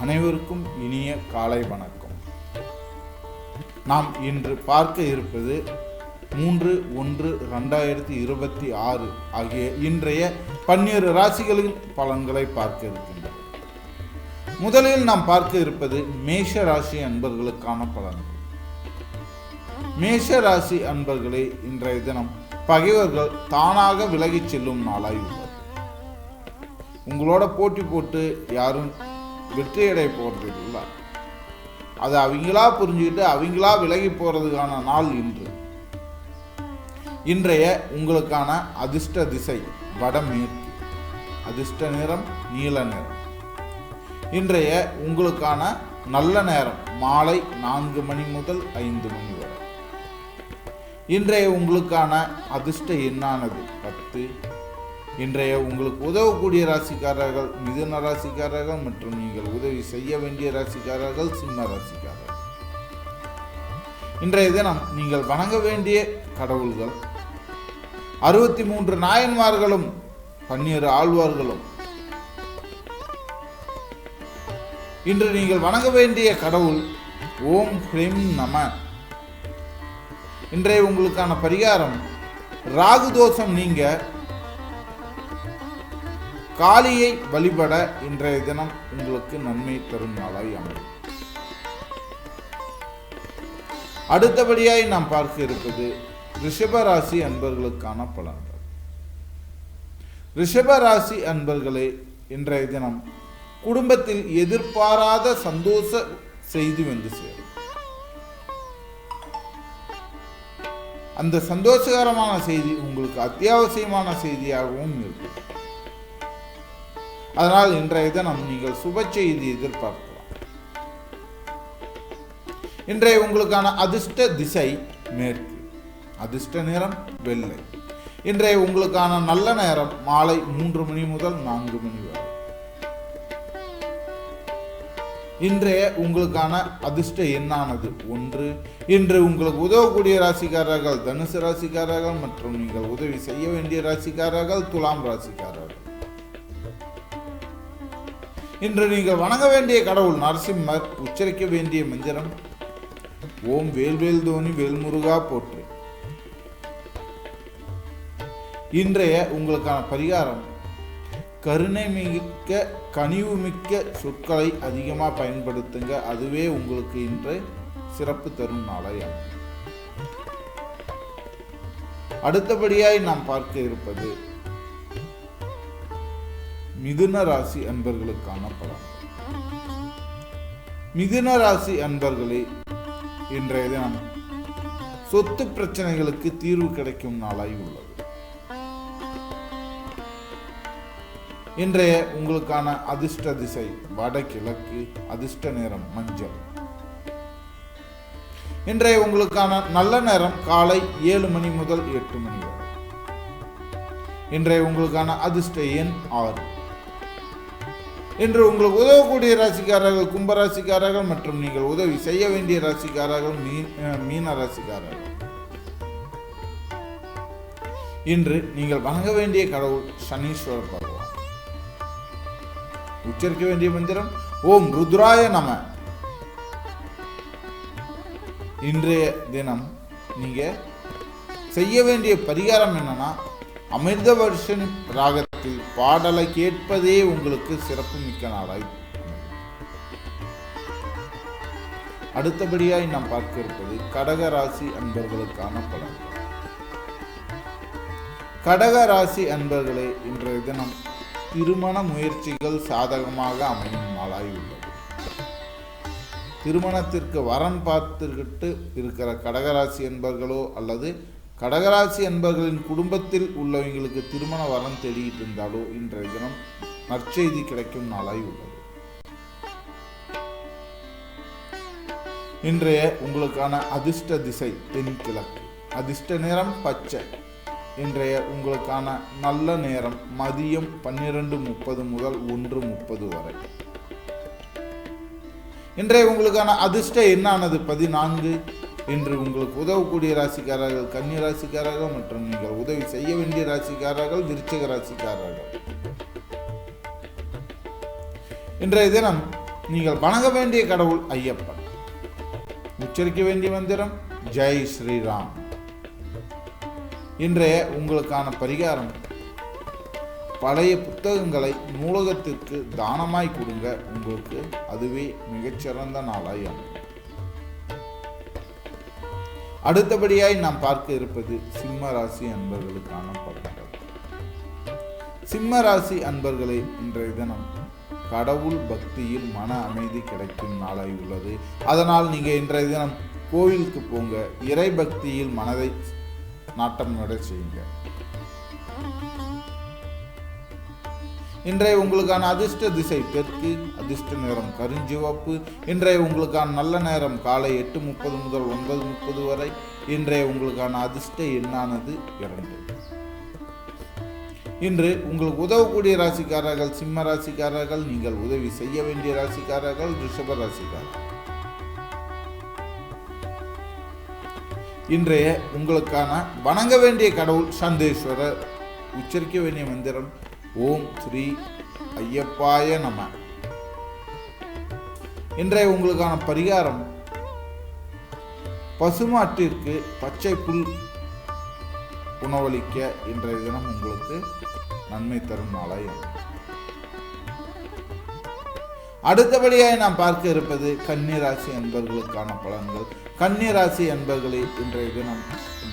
அனைவருக்கும் இனிய காலை வணக்கம். நாம் இன்று பார்க்க இருப்பது மூன்று ஒன்று ரெண்டாயிரத்தி இருபத்தி ஆறு ஆகிய இன்றைய பன்னிரு ராசிகளின் பலன்களை பார்க்க இருக்கின்றோம். முதலில் நாம் பார்க்க இருப்பது மேஷ ராசி அன்பர்களுக்கான பலன்கள் மேஷ ராசி அன்பர்களே இன்றைய தினம் பகைவர்கள் தானாக விலகிச் செல்லும் நாளாய் உள்ளது. உங்களோட போட்டி போட்டு யாரும் வெற்றியடை போகிறது இல்லை அதை அவங்களா புரிஞ்சுக்கிட்டு அவங்களா விலகி போறதுக்கான நாள் இன்று. இன்றைய உங்களுக்கான அதிர்ஷ்ட திசை வடமேற்கு. அதிர்ஷ்ட நிறம் நீல நிறம். இன்றைய உங்களுக்கான நல்ல நேரம் மாலை நான்கு மணி முதல் ஐந்து மணி வரை. இன்றைய உங்களுக்கான அதிர்ஷ்ட எண்ணானது பத்து இன்றைய உங்களுக்கு உதவக்கூடிய ராசிக்காரர்கள் மிதுன ராசிக்காரர்கள் மற்றும் நீங்கள் உதவி செய்ய வேண்டிய ராசிக்காரர்கள் சிம்ம ராசிக்காரர்கள். இன்றைய தினம் நீங்கள் வணங்க வேண்டிய கடவுள்கள் அறுபத்தி மூன்று நாயன்மார்களும் பன்னிரு ஆழ்வார்களும். இன்று நீங்கள் வணங்க வேண்டிய கடவுள் ஓம் ஹ்ரீம் நம. இன்றைய உங்களுக்கான பரிகாரம் ராகு தோஷம் நீங்கள் காளியை வழிபட இன்றைய தினம் உங்களுக்கு நன்மை தரும் நாளாய் அமையும். அடுத்தபடியாய் நாம் பார்க்க இருப்பது ரிஷபராசி அன்பர்களுக்கான பலன்கள். ரிஷபராசி அன்பர்களே இன்றைய தினம் குடும்பத்தில் எதிர்பாராத சந்தோஷ செய்தி வந்து சேரும். அந்த சந்தோஷகரமான செய்தி உங்களுக்கு அத்தியாவசியமான செய்தியாகவும் இருக்கும். அதனால் இன்றைய தினம் நீங்கள் சுப செய்தி எதிர்பார்க்கலாம். இன்றைய உங்களுக்கான அதிர்ஷ்ட திசை மேற்கு. அதிர்ஷ்ட நிறம் வெள்ளை. இன்றைய உங்களுக்கான நல்ல நேரம் மாலை மூன்று மணி முதல் நான்கு மணி வரை. இன்றைய உங்களுக்கான அதிர்ஷ்ட எண்ணானது ஒன்று. இன்று உங்களுக்கு உதவக்கூடிய ராசிக்காரர்கள் தனுசு ராசிக்காரர்கள் மற்றும் நீங்கள் உதவி செய்ய வேண்டிய ராசிக்காரர்கள் துலாம் ராசிக்காரர்கள். இன்று நீங்கள் வணங்க வேண்டிய கடவுள் நரசிம்மர் உச்சரிக்க வேண்டிய மந்திரம் ஓம் வேல்வேல் தோனி வேல்முருகா போற்று. இன்றைய உங்களுக்கான பரிகாரம் கருணை மிக்க கனிவு மிக்க சொற்களை அதிகமாக பயன்படுத்துங்க. அதுவே உங்களுக்கு இன்று சிறப்பு தரும் நாளாய் அடுத்தபடியாய் நாம் பார்க்க இருப்பது மிதுன ராசி அன்பர்களுக்கான பலன். மிதுன ராசி அன்பர்களே இன்றைய தினம் சொத்து பிரச்சனைகளுக்கு தீர்வு கிடைக்கும் நாளாய் உள்ளது. இன்றைய உங்களுக்கான அதிர்ஷ்ட திசை வடகிழக்கு அதிர்ஷ்ட நேரம் மஞ்சள். இன்றைய உங்களுக்கான நல்ல நேரம் காலை ஏழு மணி முதல் எட்டு மணி வரை. இன்றைய உங்களுக்கான அதிர்ஷ்ட எண் ஆறு. இன்று உங்களுக்கு உதவக்கூடிய ராசிக்காரர்கள் கும்ப ராசிக்காரர்கள் மற்றும் நீங்கள் உதவி செய்ய வேண்டிய ராசிக்காரர்கள் மீன் மீன ராசிக்காரர்கள். இன்று நீங்கள் வணங்க வேண்டிய கடவுள் சனீஸ்வரர் பகவான். உச்சரிக்க வேண்டிய மந்திரம் ஓம் ருத்ராய நம. இன்றைய தினம் நீங்க செய்ய வேண்டிய பரிகாரம் என்னன்னா அமிர்த வருஷன் ராகத்தில் பாடலை கேட்பதே உங்களுக்கு சிறப்பு மிக்க நாளாய். அடுத்தபடியாய் நாம் பார்க்க இருப்பது கடக ராசி அன்பர்களுக்கான பலன். கடக ராசி அன்பர்களே இன்றைய தினம் திருமண முயற்சிகள் சாதகமாக அமையும் நாளாய் உள்ளது. திருமணத்திற்கு வரன் பார்த்துக்கிட்டு இருக்கிற கடகராசி என்பர்களோ அல்லது கடகராசி என்பர்களின் குடும்பத்தில் உள்ளவங்களுக்கு திருமண வரன் தேடிட்டு இருந்தாலோ இன்றைய தினம் நற்செய்தி கிடைக்கும் நாளாய் உள்ளது. இன்றைய உங்களுக்கான அதிர்ஷ்ட திசை தென்கிழக்கு. அதிர்ஷ்ட நேரம் பச்சை. இன்றைய உங்களுக்கான நல்ல நேரம் மதியம் பன்னிரண்டு முப்பது முதல் ஒன்று முப்பது வரை. இன்றைய உங்களுக்கான அதிர்ஷ்ட என்னானது? பதினான்கு. இன்று உங்களுக்கு உதவக்கூடிய ராசிக்காரர்கள் கன்னி ராசிக்காரர்கள் மற்றும் நீங்கள் உதவி செய்ய வேண்டிய ராசிக்காரர்கள் விருச்சக ராசிக்காரர்கள். இன்றைய தினம் நீங்கள் வணங்க வேண்டிய கடவுள் ஐயப்பன். உச்சரிக்க வேண்டிய மந்திரம் ஜெய் ஸ்ரீராம். இன்றைய உங்களுக்கான பரிகாரம். பழைய புத்தகங்களை நூலகத்திற்கு தானமாய் கொடுங்க. உங்களுக்கு அதுவே மிகச்சிறந்த நாளாய் அமையும். அடுத்தபடியாய் நாம் பார்க்க இருப்பது சிம்ம ராசி அன்பர்களுக்கான பலன்கள் சிம்ம ராசி அன்பர்களே இன்றைய தினம் கடவுள் பக்தியில் மன அமைதி கிடைக்கும் நாளாய் உள்ளது. அதனால் நீங்கள் இன்றைய தினம் கோவிலுக்கு போங்க. இறை பக்தியில் மனதை நாட்டம் நட செய்யுங்கள் இன்றைய உங்களுக்கான அதிர்ஷ்ட திசை தெற்கு அதிர்ஷ்ட நேரம் கருஞ்சிவப்பு. இன்றைய உங்களுக்கான நல்ல நேரம் காலை எட்டு முப்பது முதல் ஒன்பது முப்பது வரை. இன்றைய உங்களுக்கான அதிர்ஷ்ட எண்ணானது இரண்டு. இன்று உங்களுக்கு உதவக்கூடிய ராசிக்காரர்கள் சிம்ம ராசிக்காரர்கள் நீங்கள் உதவி செய்ய வேண்டிய ராசிக்காரர்கள் ரிஷப ராசிக்காரர்கள். இன்றைய உங்களுக்கான வணங்க வேண்டிய கடவுள் சந்தேஸ்வரர். உச்சரிக்க வேண்டிய மந்திரம் ஓம் ஸ்ரீ ஐயப்பாய நம. இன்றைய உங்களுக்கான பரிகாரம் பசுமாட்டிற்கு பச்சை புல் உணவளிக்க இன்றைய தினம் உங்களுக்கு நன்மை தரும் நாளாய் அடுத்தபடியாக நாம் பார்க்க இருப்பது கன்னிராசி என்பர்களுக்கான பலன்கள். கன்னிராசி என்பர்களை இன்றைய தினம்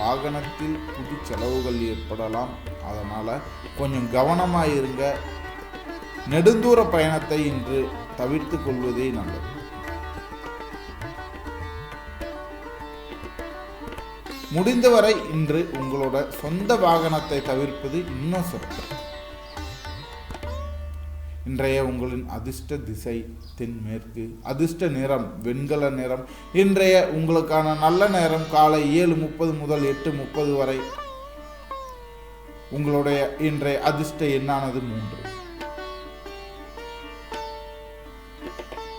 வாகனத்தில் புது செலவுகள் ஏற்படலாம். அதனால் கொஞ்சம் கவனமாக இருங்க நெடுந்தூர பயணத்தை இன்று தவிர்த்து கொள்வதே நல்லது. முடிந்தவரை இன்று உங்களோட சொந்த வாகனத்தை தவிர்ப்பது இன்னும் சிறப்பு. இன்றைய உங்களின் அதிர்ஷ்ட திசை தென்மேற்கு அதிர்ஷ்ட நிறம் வெண்கல நிறம். இன்றைய உங்களுக்கான நல்ல நேரம் காலை ஏழு முப்பது முதல் எட்டு முப்பது வரை உங்களுடைய இன்றைய அதிர்ஷ்ட எண்ணானது மூன்று.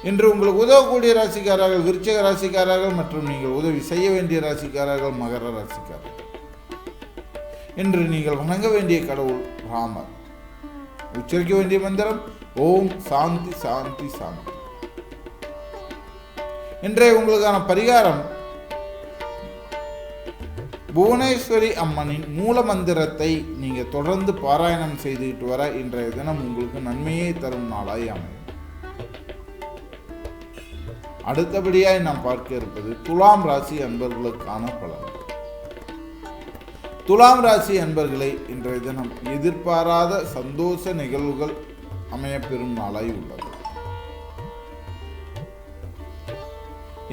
இன்று உங்களுக்கு உதவக்கூடிய ராசிக்காரர்கள் விருச்சக ராசிக்காரர்கள் மற்றும் நீங்கள் உதவி செய்ய வேண்டிய ராசிக்காரர்கள் மகர ராசிக்காரர்கள். இன்று நீங்கள் வணங்க வேண்டிய கடவுள் ராமர். உச்சரிக்க வேண்டிய மந்திரம் ஓம் சாந்தி சாந்தி சாந்தி. இன்றைய உங்களுக்கான பரிகாரம் புவனேஸ்வரி அம்மனின் மூல மந்திரத்தை நீங்கள் தொடர்ந்து பாராயணம் செய்துட்டு வர இன்றைய தினம் உங்களுக்கு நன்மையை தரும் நாளாய் அமையும். அடுத்தபடியாய் நாம் பார்க்க இருப்பது துலாம் ராசி அன்பர்களுக்கான பலன். துலாம் ராசி அன்பர்களை இன்றைய தினம் எதிர்பாராத சந்தோஷ நிகழ்வுகள் அமையப்பெறும் நாளாய் உள்ளது.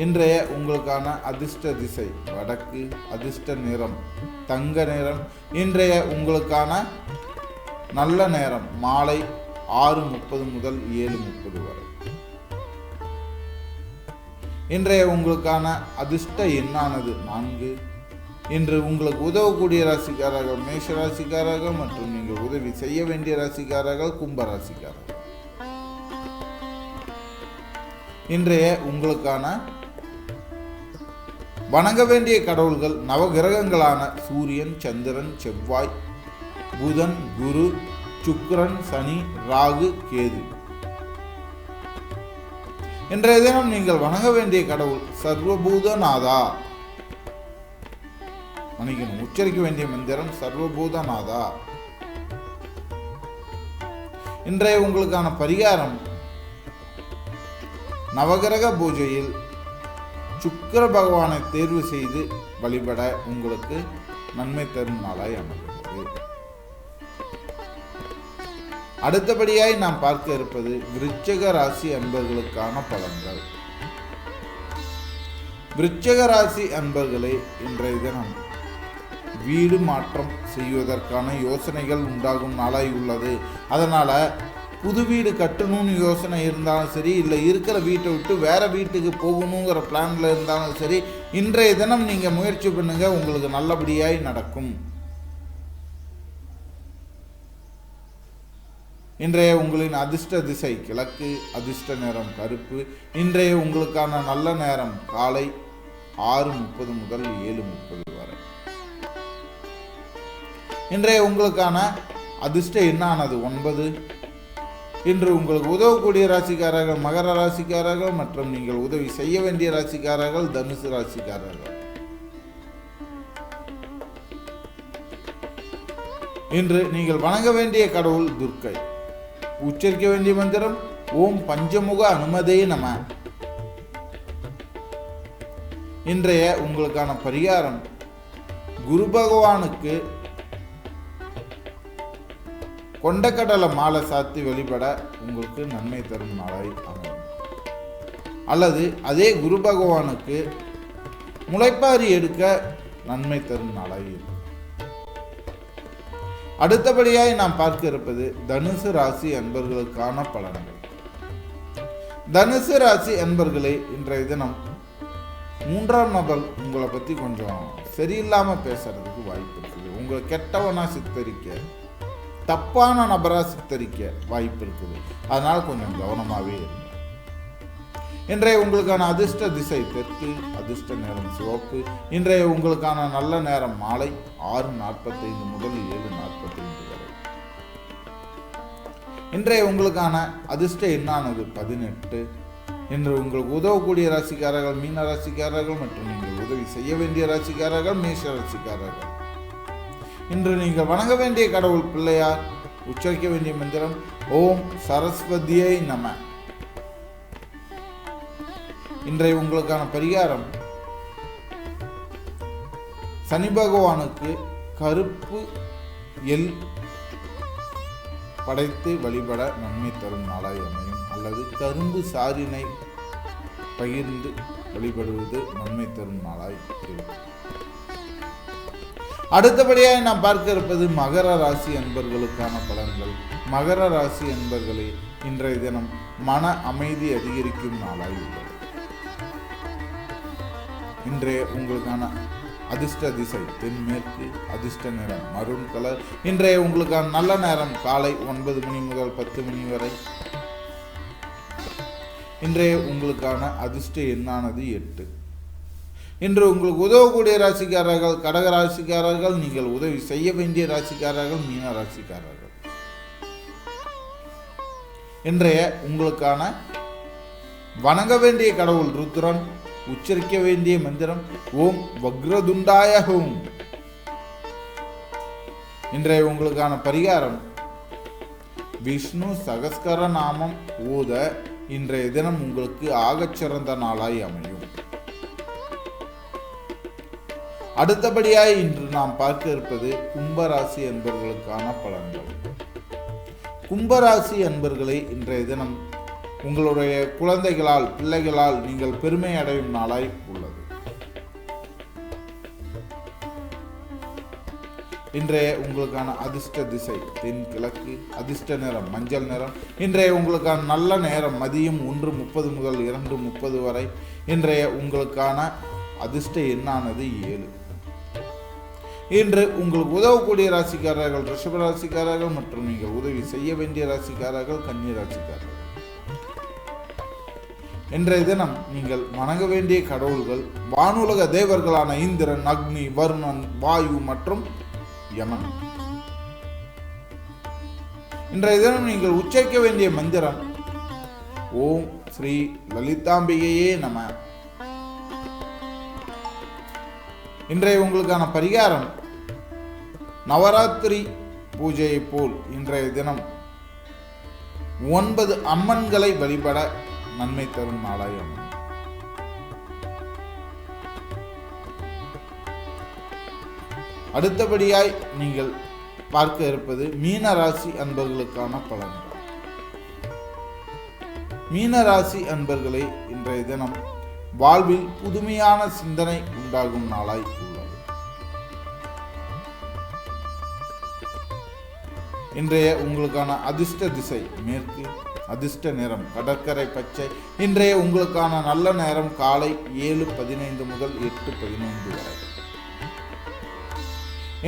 இன்றைய உங்களுக்கான அதிர்ஷ்ட திசை வடக்கு அதிர்ஷ்ட நிறம் தங்க நிறம். இன்றைய உங்களுக்கான நல்ல நேரம் மாலை ஆறு முப்பது முதல் ஏழு முப்பது வரை. இன்றைய உங்களுக்கான அதிர்ஷ்ட எண்ணானது நான்கு. இன்று உங்களுக்கு உதவக்கூடிய ராசிக்காரர்கள் மேஷ ராசிக்காரர்கள் மற்றும் நீங்கள் உதவி செய்ய வேண்டிய ராசிக்காரர்கள் கும்ப ராசிக்காரர்கள் இன்றைய உங்களுக்கான வணங்க வேண்டிய கடவுள்கள் நவகிரகங்களான சூரியன் சந்திரன் செவ்வாய் புதன் குரு சுக்கரன் சனி ராகு கேது. இன்றைய தினம் நீங்கள் வணங்க வேண்டிய கடவுள் சர்வபூதநாதா. மணிக்கணும் உச்சரிக்க வேண்டிய மந்திரம் சர்வபூதநாதா. இன்றைய உங்களுக்கான பரிகாரம் நவகிரக பூஜையில் சுக்கர பகவானை தேர்வு செய்து வழிபட உங்களுக்கு நன்மை தரும் நாளாய் அமைகிறது. அடுத்தபடியாய் நாம் பார்க்க இருப்பது விருச்சக ராசி அன்பர்களுக்கான பலன்கள். விருச்சக ராசி அன்பர்களே இன்றைய தினம் வீடு மாற்றம் செய்வதற்கான யோசனைகள் உண்டாகும் நாளாய் உள்ளது. அதனால புது வீடு கட்டணும்னு யோசனை இருந்தாலும் சரி இல்லை இருக்கிற வீட்டை விட்டு வேற வீட்டுக்கு போகணுங்கிற பிளான்ல இருந்தாலும் சரி இன்றைய தினம் நீங்க முயற்சி பண்ணுங்க உங்களுக்கு நல்லபடியாய் நடக்கும். இன்றைய உங்களின் அதிர்ஷ்ட திசை கிழக்கு அதிர்ஷ்ட நேரம் கருப்பு. இன்றைய உங்களுக்கான நல்ல நேரம் காலை ஆறு முப்பது முதல் ஏழு முப்பது வரை. இன்றைய உங்களுக்கான அதிர்ஷ்ட எண்ணானது ஒன்பது. இன்று உங்களுக்கு உதவக்கூடிய ராசிக்காரர்கள் மகர ராசிக்காரர்கள் மற்றும் நீங்கள் உதவி செய்ய வேண்டிய ராசிக்காரர்கள் தனுசு ராசிக்காரர்கள். இன்று நீங்கள் வணங்க வேண்டிய கடவுள் துர்க்கை. உச்சரிக்க வேண்டிய மந்திரம் ஓம் பஞ்சமுக அனுமதே நம. இன்றைய உங்களுக்கான பரிகாரம் குரு பகவானுக்கு கொண்டக்கடலை மாலை சாத்தி வழிபட உங்களுக்கு நன்மை தரும் நாளாய் அமையும். அல்லது அதே குரு பகவானுக்கு முளைப்பாரி எடுக்க நன்மை தரும் நாளாய் இருக்கும். அடுத்தபடியாய் நாம் பார்க்க இருப்பது தனுசு ராசி அன்பர்களுக்கான பலன்கள். தனுசு ராசி என்பர்களை இன்றைய தினம் மூன்றாம் நபர் உங்களை பற்றி கொஞ்சம் சரியில்லாமல் பேசுறதுக்கு வாய்ப்பு இருக்குது. உங்களை கெட்டவனா சித்தரிக்க தப்பான நபரா சித்தரிக்க வாய்ப்பு இருக்குது. அதனால் கொஞ்சம் கவனமாகவே இருங்க. இன்றைய உங்களுக்கான அதிர்ஷ்ட திசை தெற்கு அதிர்ஷ்ட நேரம் சிவப்பு. இன்றைய உங்களுக்கான நல்ல நேரம் மாலை ஆறு நாற்பத்தைந்து முதல் ஏழு நாற்பத்தைந்து வரை. இன்றைய உங்களுக்கான அதிர்ஷ்ட எண்ணானது பதினெட்டு. இன்று உங்களுக்கு உதவக்கூடிய ராசிக்காரர்கள் மீன ராசிக்காரர்கள் மற்றும் நீங்கள் உதவி செய்ய வேண்டிய ராசிக்காரர்கள் மேஷ ராசிக்காரர்கள். இன்று நீங்கள் வணங்க வேண்டிய கடவுள் பிள்ளையார் உச்சரிக்க வேண்டிய மந்திரம் ஓம் சரஸ்வதியை நம. இன்றைய உங்களுக்கான பரிகாரம் சனி பகவானுக்கு கருப்பு எல் படைத்து வழிபட நன்மை தரும் நாளாய் அமையும். அல்லது கரும்பு சாரினை பகிர்ந்து வழிபடுவது நன்மை தரும் நாளாய் இருக்கும். அடுத்தபடியாக நாம் பார்க்க இருப்பது மகர ராசி அன்பர்களுக்கான பலன்கள். மகர ராசி என்பர்களே இன்றைய தினம் மன அமைதி அதிகரிக்கும் நாளாய் உள்ளது. இன்றைய உங்களுக்கான அதிர்ஷ்ட திசை தென்மேற்கு அதிர்ஷ்ட நிறம் மருண் கலர் இன்றைய உங்களுக்கான நல்ல நேரம் காலை ஒன்பது மணி முதல் பத்து மணி வரை. இன்றைய உங்களுக்கான அதிர்ஷ்ட எண்ணானது எட்டு. இன்று உங்களுக்கு உதவக்கூடிய ராசிக்காரர்கள் கடக ராசிக்காரர்கள் நீங்கள் உதவி செய்ய வேண்டிய ராசிக்காரர்கள் மீன ராசிக்காரர்கள். இன்றைய உங்களுக்கான வணங்க வேண்டிய கடவுள் ருத்ரன் உச்சரிக்க வேண்டிய மந்திரம் ஓம் வக்ரதுண்டாய ஹோம் இன்றைய உங்களுக்கான பரிகாரம் விஷ்ணு சகஸ்கர நாமம் ஓத இன்றைய தினம் உங்களுக்கு ஆகச்சிறந்த நாளாய் அமையும். அடுத்தபடியாக இன்று நாம் பார்க்க இருப்பது கும்பராசி என்பவர்களுக்கான பலன்கள். கும்பராசி என்பர்களை இன்றைய தினம் உங்களுடைய குழந்தைகளால் பிள்ளைகளால் நீங்கள் பெருமை அடையும் நாளாய் உள்ளது. இன்றைய உங்களுக்கான அதிர்ஷ்ட திசை தென் கிழக்கு அதிர்ஷ்ட நிறம் மஞ்சள் நிறம். இன்றைய உங்களுக்கான நல்ல நேரம் மதியம் ஒன்று முப்பது முதல் இரண்டு முப்பது வரை. இன்றைய உங்களுக்கான அதிர்ஷ்ட எண்ணானது ஏழு. இன்று உங்களுக்கு உதவக்கூடிய ராசிக்காரர்கள் ரிஷப ராசிக்காரர்கள் மற்றும் நீங்கள் உதவி செய்ய வேண்டிய ராசிக்காரர்கள் கன்னி ராசிக்காரர்கள். இன்றைய தினம் நீங்கள் வணங்க வேண்டிய கடவுள்கள் வானுலக தேவர்களான இந்திரன் அக்னி வருணன் வாயு மற்றும் யமன். இன்றைய தினம் நீங்கள் உச்சரிக்க வேண்டிய மந்திரம் ஓம் ஸ்ரீ லலிதாம்பிகையே நம. இன்றைய உங்களுக்கான பரிகாரம் நவராத்திரி பூஜையை போல் இன்றைய தினம் ஒன்பது அம்மன்களை வழிபட நன்மை தரும் நாளாய் அமையும் அடுத்தபடியாய் நீங்கள் பார்க்க இருப்பது மீன ராசி அன்பர்களுக்கான பலன்கள். மீன ராசி அன்பர்களை இன்றைய தினம் வாழ்வில் புதுமையான சிந்தனை உண்டாகும் நாளாய் உள்ளது. இன்றைய உங்களுக்கான அதிர்ஷ்ட திசை மேற்கு அதிர்ஷ்ட நிறம் கடற்கரை பச்சை. இன்றைய உங்களுக்கான நல்ல நேரம் காலை ஏழு பதினைந்து முதல் எட்டு பதினைந்து வரை.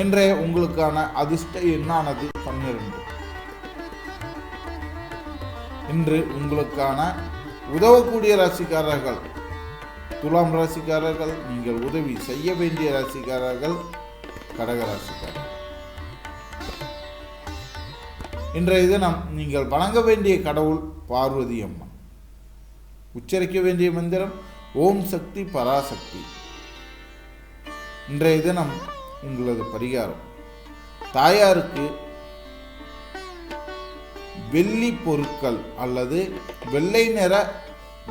இன்றைய உங்களுக்கான அதிர்ஷ்ட எண்ணானது பன்னிரண்டு. இன்று உங்களுக்கான உதவக்கூடிய ராசிக்காரர்கள் துலாம் ராசிக்காரர்கள் நீங்கள் உதவி செய்ய வேண்டிய ராசிக்காரர்கள் கடக ராசிக்காரர்கள். இன்றைய தினம் நீங்கள் வணங்க வேண்டிய கடவுள் பார்வதி அம்மன் உச்சரிக்க வேண்டிய மந்திரம் ஓம் சக்தி பராசக்தி. இன்றைய தினம் உங்களது பரிகாரம். தாயாருக்கு வெள்ளி பொருட்கள் அல்லது வெள்ளை நிற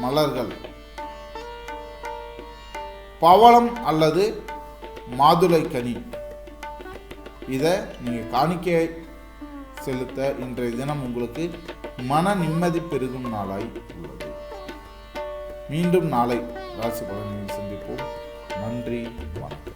மலர்கள். பவளம் அல்லது மாதுளை கனி. இதை நீங்கள் காணிக்கை செலுத்த இன்றைய தினம் உங்களுக்கு மன நிம்மதி பெருகும் நாளாய் உள்ளது. மீண்டும் நாளை ராசி பலன்களில் சந்திப்போம். நன்றி வணக்கம்.